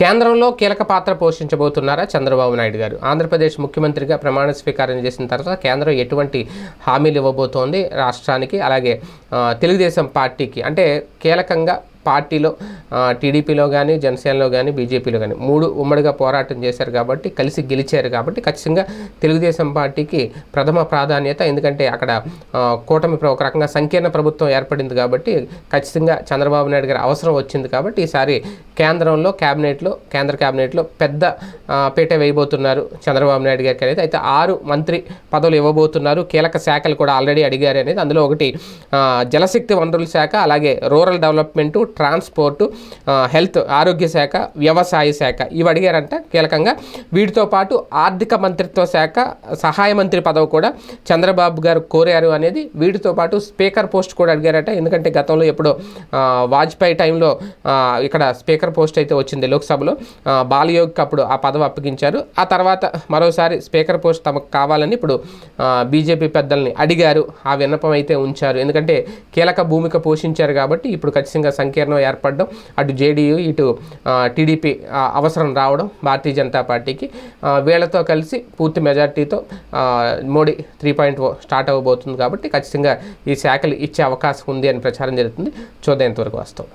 కేంద్రంలో కీలక పాత్ర పోషించబోతున్నారా చంద్రబాబు నాయుడు గారు? ఆంధ్రప్రదేశ్ ముఖ్యమంత్రిగా ప్రమాణ స్వీకారం చేసిన తర్వాత కేంద్రం ఎటువంటి హామీలు ఇవ్వబోతోంది రాష్ట్రానికి? అలాగే తెలుగుదేశం పార్టీకి అంటే కీలకంగా పార్టీలో టీడీపీలో కానీ జనసేనలో కానీ బీజేపీలో కానీ మూడు ఉమ్మడిగా పోరాటం చేశారు కాబట్టి కలిసి గెలిచారు కాబట్టి ఖచ్చితంగా తెలుగుదేశం పార్టీకి ప్రథమ ప్రాధాన్యత. ఎందుకంటే అక్కడ కూటమి ఒక రకంగా సంకీర్ణ ప్రభుత్వం ఏర్పడింది కాబట్టి ఖచ్చితంగా చంద్రబాబు నాయుడు గారి అవసరం వచ్చింది కాబట్టి ఈసారి కేంద్రంలో క్యాబినెట్లో కేంద్ర క్యాబినెట్లో పెద్ద పీట వేయబోతున్నారు చంద్రబాబు నాయుడు గారికి అనేది. అయితే ఆరు మంత్రి పదవులు ఇవ్వబోతున్నారు. కీలక శాఖలు కూడా ఆల్రెడీ అడిగారు అనేది. అందులో ఒకటి జలశక్తి వనరుల శాఖ అలాగే రూరల్ డెవలప్మెంట్ ట్రాన్స్పోర్టు హెల్త్ ఆరోగ్య శాఖ వ్యవసాయ శాఖ. ఇవి అడిగారంట కీలకంగా. వీటితో పాటు ఆర్థిక మంత్రిత్వ శాఖ సహాయ మంత్రి పదవి కూడా చంద్రబాబు గారు కోరారు అనేది. వీటితో పాటు స్పీకర్ పోస్ట్ కూడా అడిగారట. ఎందుకంటే గతంలో ఎప్పుడో వాజ్పేయి టైంలో ఇక్కడ స్పీకర్ పోస్ట్ అయితే వచ్చింది లోక్సభలో. బాలయోగికి అప్పుడు ఆ పదవి అప్పగించారు. ఆ తర్వాత మరోసారి స్పీకర్ పోస్ట్ తమకు కావాలని ఇప్పుడు బీజేపీ పెద్దల్ని అడిగారు. ఆ విన్నపం అయితే ఉంచారు. ఎందుకంటే కీలక భూమిక పోషించారు కాబట్టి ఇప్పుడు ఖచ్చితంగా సంకీర్ణం ఏర్పడడం అటు జేడీయూ ఇటు టీడీపీ అవసరం రావడం భారతీయ జనతా పార్టీకి. వీళ్ళతో కలిసి పూర్తి మెజార్టీతో మోడీ త్రీ పాయింట్ స్టార్ట్ అవ్వబోతుంది కాబట్టి ఖచ్చితంగా ఈ శాఖలు ఇచ్చే అవకాశం ఉంది అని ప్రచారం జరుగుతుంది. చూద్దాం ఎంతవరకు వాస్తవం.